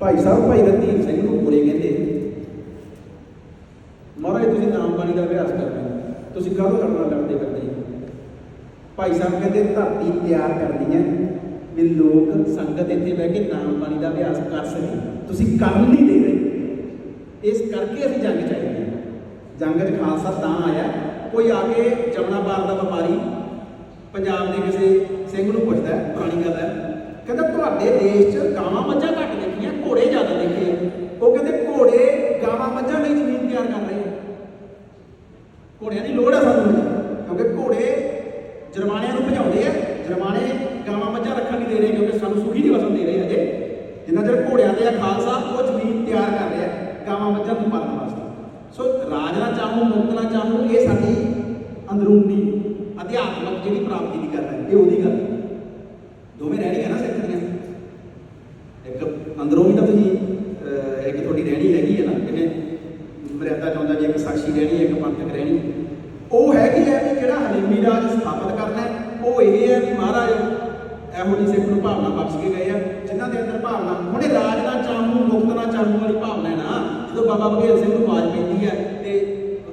ਭਾਈ ਸਾਹਿਬ, ਭਾਈ ਰਣਧੀਰ ਸਿੰਘ ਨੂੰ ਬੁਰੇ ਕਹਿੰਦੇ। ਮਹਾਰਾਜ, ਤੁਸੀਂ ਨਾਮ ਬਾਣੀ ਦਾ ਅਭਿਆਸ ਕਰਦੇ ਤੁਸੀਂ ਕਾਹਦੋਂ ਲੜਨਾ ਲੜਦੇ ਕਰਦੇ ਭਾਈ ਸਾਹਿਬ ਕਹਿੰਦੇ, ਧਰਤੀ ਤਿਆਰ ਕਰਨੀ ਹੈ। ਵੀ ਲੋਕ ਸੰਗਤ ਇੱਥੇ ਬਹਿ ਕੇ ਨਾਮ ਬਾਣੀ ਦਾ ਅਭਿਆਸ ਕਰ ਸਕੇ ਤੁਸੀਂ ਕਰਨ ਨਹੀਂ ਦੇ ਰਹੇ। ਇਸ ਕਰਕੇ ਅਸੀਂ ਜੰਗ ਚਾਹੀਦੀ ਆਏ ਜੰਗ 'ਚ ਖਾਲਸਾ ਤਾਂ ਆਇਆ। ਕੋਈ ਆ ਕੇ ਜਮਨਾ ਪਾਰ ਦਾ ਵਪਾਰੀ ਪੰਜਾਬ ਦੇ ਕਿਸੇ ਸਿੰਘ ਨੂੰ ਪੁੱਛਦਾ ਪੁਰਾਣੀ ਗੱਲ ਹੈ। ਕਹਿੰਦਾ, ਤੁਹਾਡੇ ਦੇਸ਼ 'ਚ ਗਾਵਾਂ ਮੱਝਾਂ ਘੱਟ ਦੇਖੀਆਂ ਘੋੜੇ ਜ਼ਿਆਦਾ ਦੇਖੇ। ਉਹ ਕਹਿੰਦੇ, ਘੋੜੇ ਗਾਵਾਂ ਮੱਝਾਂ ਲਈ ਜ਼ਮੀਨ ਤਿਆਰ ਕਰ ਰਹੇ ਆ। ਘੋੜਿਆਂ ਦੀ ਲੋੜ ਹੈ ਸਾਨੂੰ। ਕਿਉਂਕਿ ਘੋੜੇ ਜਰਮਾਨਿਆਂ ਨੂੰ ਭਜਾਉਂਦੇ ਆ। ਜਰਮਾਨੇ ਗਾਵਾਂ ਮੱਝਾਂ ਰੱਖਣ ਨਹੀਂ ਦੇ ਰਹੇ ਕਿਉਂਕਿ ਸਾਨੂੰ ਸੁਖੀ ਦੀ ਵਸਣ ਦੇ ਰਹੇ ਅਜੇ। ਜਿੰਨਾ ਚਿਰ ਘੋੜਿਆਂ ਦੇ ਆ, ਖਾਲਸਾ, ਉਹ ਜ਼ਮੀਨ ਤਿਆਰ ਕਰ ਰਿਹਾ, ਗਾਵਾਂ ਮੱਝਾਂ ਨੂੰ ਪਾਲਣ ਵਾਸਤੇ। ਸੋ ਰਾਜ ਨਾ ਚਾਹੋ ਮੁਕਤ ਨਾ ਚਾਹੋ, ਇਹ ਸਾਡੀ ਅੰਦਰੂਨੀ ਅਧਿਆਤਮਕ ਜਿਹੜੀ ਪ੍ਰਾਪਤੀ ਦੀ ਗੱਲ ਹੈ, ਇਹ ਉਹਦੀ ਗੱਲ ਹੈ ਦੋਵੇਂ ਰਹਿਣੀਆਂ ਨਾ ਸਿੱਖ ਦੀਆਂ ਇੱਕ ਅੰਦਰੋਂ ਵੀ ਤਾਂ ਤੁਸੀਂ ਅਹ, ਇੱਕ ਹੈਗੀ ਹੈ ਨਾ ਜਿਵੇਂ ਮਰਿਆਦਾ ਚਾਹੁੰਦਾ ਵੀ ਇੱਕ ਸਾਖੀ ਰਹਿਣੀ, ਇੱਕ ਪੰਥਕ ਰਹਿਣੀ। ਉਹ ਹੈਗੀ ਹੈ ਵੀ ਜਿਹੜਾ ਹਲੀਮੀ ਰਾਜ ਸਥਾਪਿਤ ਕਰਨਾ ਉਹ ਇਹ ਹੈ ਵੀ ਮਹਾਰਾਜ ਇਹੋ ਜਿਹੀ ਸਿੱਖ ਨੂੰ ਭਾਵਨਾ ਬਖਸ਼ ਕੇ ਗਏ ਆ, ਜਿਨ੍ਹਾਂ ਦੇ ਅੰਦਰ ਭਾਵਨਾ, ਹੁਣੇ ਰਾਜ ਨਾ ਚਾਹੂੰ ਮੁਕਤ ਨਾ ਚਾਹੂੰ ਵਾਲੀ ਭਾਵਨਾ ਹੈ ਨਾ, ਜਦੋਂ ਬਾਬਾ ਬਘੇਲ ਸਿੰਘ ਨੂੰ ਆਵਾਜ਼ ਪੈਂਦੀ ਹੈ ਤੇ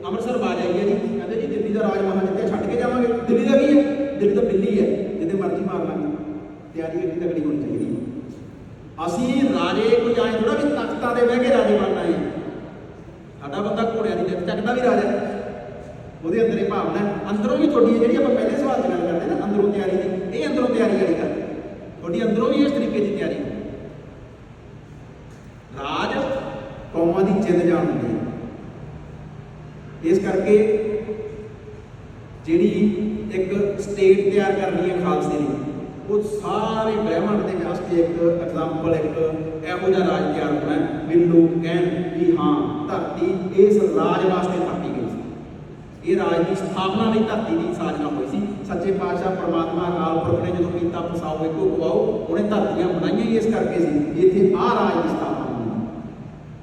ਅੰਮ੍ਰਿਤਸਰ ਆਵਾਜ਼ ਆਈ ਹੈ ਜੀ, ਕਹਿੰਦੇ ਜੀ ਦਿੱਲੀ ਦਾ ਰਾਜ ਮਹਾਂ ਜਿੱਤੇ ਛੱਡ ਕੇ ਜਾਵਾਂਗੇ। ਦਿੱਲੀ ਦਾ ਕੀ ਹੈ? ਦਿੱਲੀ ਤਾਂ ਬਿੱਲੀ ਹੈ ਜਿੱਦੇ ਮਰਜ਼ੀ ਮਾਰ ਲਾਂਗੇ। ਤਿਆਰੀ ਕਿੰਨੀ ਤਕੜੀ ਹੋਣੀ ਚਾਹੀਦੀ ਹੈ। ਅਸੀਂ ਰਾਜੇ ਕੋਈ ਐਂ ਥੋੜਾ ਵੀ ਤਖਤਾਂ ਦੇ ਬਹਿ ਕੇ ਰਾਜੇ ਬਣਨਾ ਹੈ ਸਾਡਾ ਬੰਦਾ ਘੋੜਿਆਂ ਦੀ ਜਿੱਤ ਚੱਕਦਾ ਵੀ ਰਾਜਾ। ਉਹਦੇ ਅੰਦਰ ਇਹ ਭਾਵਨਾ ਅੰਦਰੋਂ ਵੀ ਤੁਹਾਡੀ ਜਿਹੜੀ ਆਪਾਂ ਪਹਿਲੇ ਸਵਾਲ 'ਚ ਗੱਲ ਕਰਦੇ ਨਾ, ਅੰਦਰੋਂ ਤਿਆਰੀ ਦੀ, ਇਹ ਅੰਦਰੋਂ ਤਿਆਰੀ ਵਾਲੀ ਗੱਲ। ਤੁਹਾਡੀ ਅੰਦਰੋਂ ਵੀ ਇਸ ਤਰੀਕੇ ਦੀ ਤਿਆਰੀ। ਰਾਜ ਕੌਮਾਂ ਦੀ ਜਿੱਦ ਜਾਣ ਹੁੰਦੀ ਹੈ ਇਸ ਕਰਕੇ ਜਿਹੜੀ ਇੱਕ ਸਟੇਟ ਤਿਆਰ ਕਰਨੀ ਹੈ ਖਾਲਸੇ ਦੀ ਉਹ ਸਾਰੇ ਬ੍ਰਹਿਮੰਡ ਦੇ ਵਾਸਤੇ ਇੱਕ ਐਗਜ਼ਾਮਪਲ ਇੱਕ, ਇਹੋ ਜਿਹਾ ਰਾਜ ਤਿਆਰ ਹੋਣਾ ਵੀ ਲੋਕ ਕਹਿਣ ਵੀ ਹਾਂ, ਧਰਤੀ ਇਸ ਰਾਜ ਵਾਸਤੇ ਥਾਪੀ ਗਈ ਸੀ। ਇਹ ਰਾਜ ਦੀ ਸਥਾਪਨਾ ਲਈ ਧਰਤੀ ਦੀ ਸਾਜਨਾ ਹੋਈ ਸੀ। ਸੱਚੇ ਪਾਤਸ਼ਾਹ ਪ੍ਰਮਾਤਮਾ ਅਕਾਲ ਪੁਰਖ ਨੇ ਜਦੋਂ ਕੀਤਾ ਫਸਾਓ ਇੱਕੋ ਗਵਾਓ ਉਹਨੇ ਧਰਤੀਆਂ ਬਣਾਈਆਂ ਹੀ ਇਸ ਕਰਕੇ ਸੀ। ਇੱਥੇ ਆਹ ਰਾਜ ਦੀ ਸਥਾਪਨਾ ਹੋਣੀ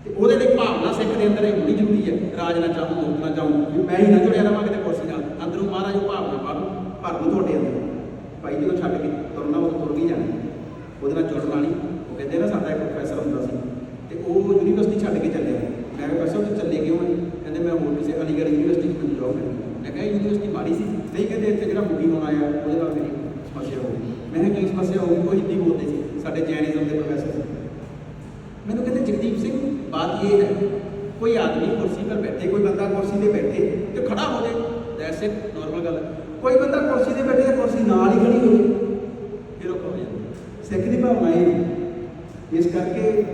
ਤੇ ਉਹਦੇ ਲਈ ਭਾਵਨਾ ਸਿੱਖ ਦੇ ਅੰਦਰ ਇਹ ਹੋਣੀ ਜ਼ਰੂਰੀ ਹੈ, ਰਾਜ ਨਾ ਚਾਹੂੰ ਮੁਕਤ ਨਾ ਚਾਹੂੰ। ਵੀ ਮੈਂ ਹੀ ਨਾ ਜੁੜਿਆ ਰਵਾਂ ਕਿਤੇ ਕੁਰਸੀ ਨਾਲ। ਅੰਦਰੋਂ ਮਹਾਰਾਜ ਉਹ ਭਾਵਨਾ ਭਰ ਭਰ ਨੂੰ ਤੁਹਾਡੇ ਅੰਦਰ। ਭਾਈ ਜੀ ਜਦੋਂ ਛੱਡ ਕੇ ਤੁਰਨਾ, ਉਹ ਤੁਰ ਵੀ ਜਾਣਾ। ਉਹਦੇ ਨਾਲ ਜੁੜਨਾ ਨਹੀਂ ਉਹ ਕਹਿੰਦੇ ਨਾ, ਸਾਡਾ ਇੱਕ ਪ੍ਰੋਫੈਸਰ ਹੁੰਦਾ ਸੀ। ਤੇ ਉਹ ਯੂਨੀਵਰਸਿਟੀ ਛੱਡ ਕੇ ਚੱਲਿਆ। ਮੈਂ ਕਿਹਾ ਪ੍ਰੋਫੈਸਰ ਤੂੰ ਚੱਲੇ ਕਿਉਂ ਨਹੀਂ ਕਹਿੰਦੇ, ਮੈਂ ਹੋਰ ਕਿਸੇ ਅਲੀਗੜ੍ਹ ਯੂਨੀਵਰਸਿਟੀ 'ਚ ਜੌਬ ਮਿਲੀ ਮੈਂ ਕਿਹਾ ਯੂਨੀਵਰਸਿਟੀ ਮਾੜੀ ਸੀ। ਨਹੀਂ, ਕਹਿੰਦੇ, ਇੱਥੇ ਜਿਹੜਾ ਮੁਖੀ ਹੋਣਾ ਆ ਉਹਦੇ ਨਾਲ ਮੇਰੀ ਸਮੱਸਿਆ ਹੋ ਗਈ। ਮੈਂ ਕਿਹਾ ਕੀ ਸਮੱਸਿਆ ਹੋ ਗਈ? ਉਹ ਹਿੰਦੀ ਬੋਲਦੇ ਸੀ। ਸਾਡੇ ਜੈਨਿਜ਼ਮ ਦੇ ਪ੍ਰੋਫੈਸਰ ਮੈਨੂੰ ਕਹਿੰਦੇ, ਜਗਦੀਪ ਸਿੰਘ, ਬਾਤ ਇਹ ਹੈ, ਕੋਈ ਆਦਮੀ ਕੁਰਸੀ ਪਰ ਬੈਠੇ, ਕੋਈ ਬੰਦਾ ਕੁਰਸੀ ਤੇ ਬੈਠੇ ਤੇ ਖੜਾ ਹੋ ਜਾਏ ਦੈਟਸ ਇਟ ਨਾਰਮਲ ਗੱਲ ਹੈ। ਕੋਈ ਬੰਦਾ ਕੁਰਸੀ ਤੇ ਬੈਠੇ ਤੇ ਕੁਰਸੀ ਨਾਲ ਹੀ ਖੜੀ ਹੋ ਜਾਏ ਫਿਰ ਉਹ ਹੋ ਜਾਂਦਾ ਸਿੱਖ ਦੀ ਭਾਵਨਾ ਇਹ ਹੈ। ਇਸ ਕਰਕੇ